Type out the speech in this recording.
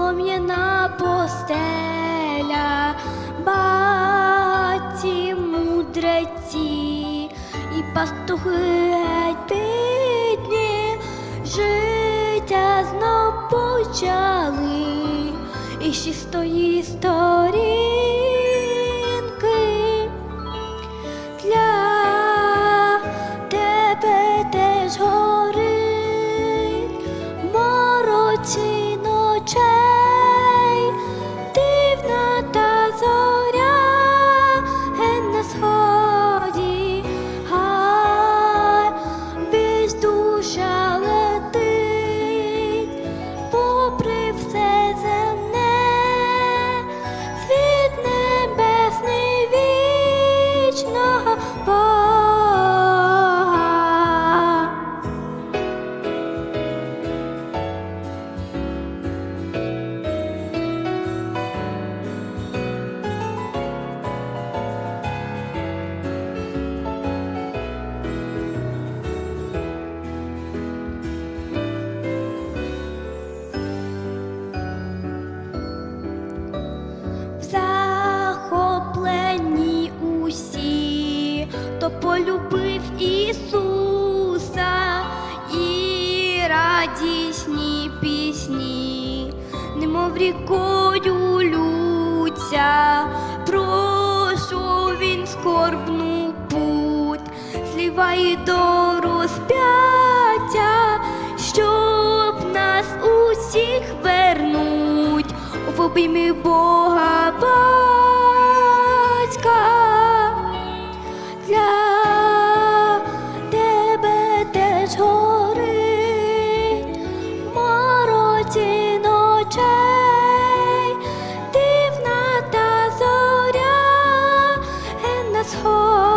солом'яна постеля, баті мудреці і пастухи бідні, життя знов почали і чистої сторі. Радісні пісні, немов рікою лються, пройшов він скорбну путь, зліва і до розп'яття, щоб нас усіх вернуть в обіймі Бога. Oh.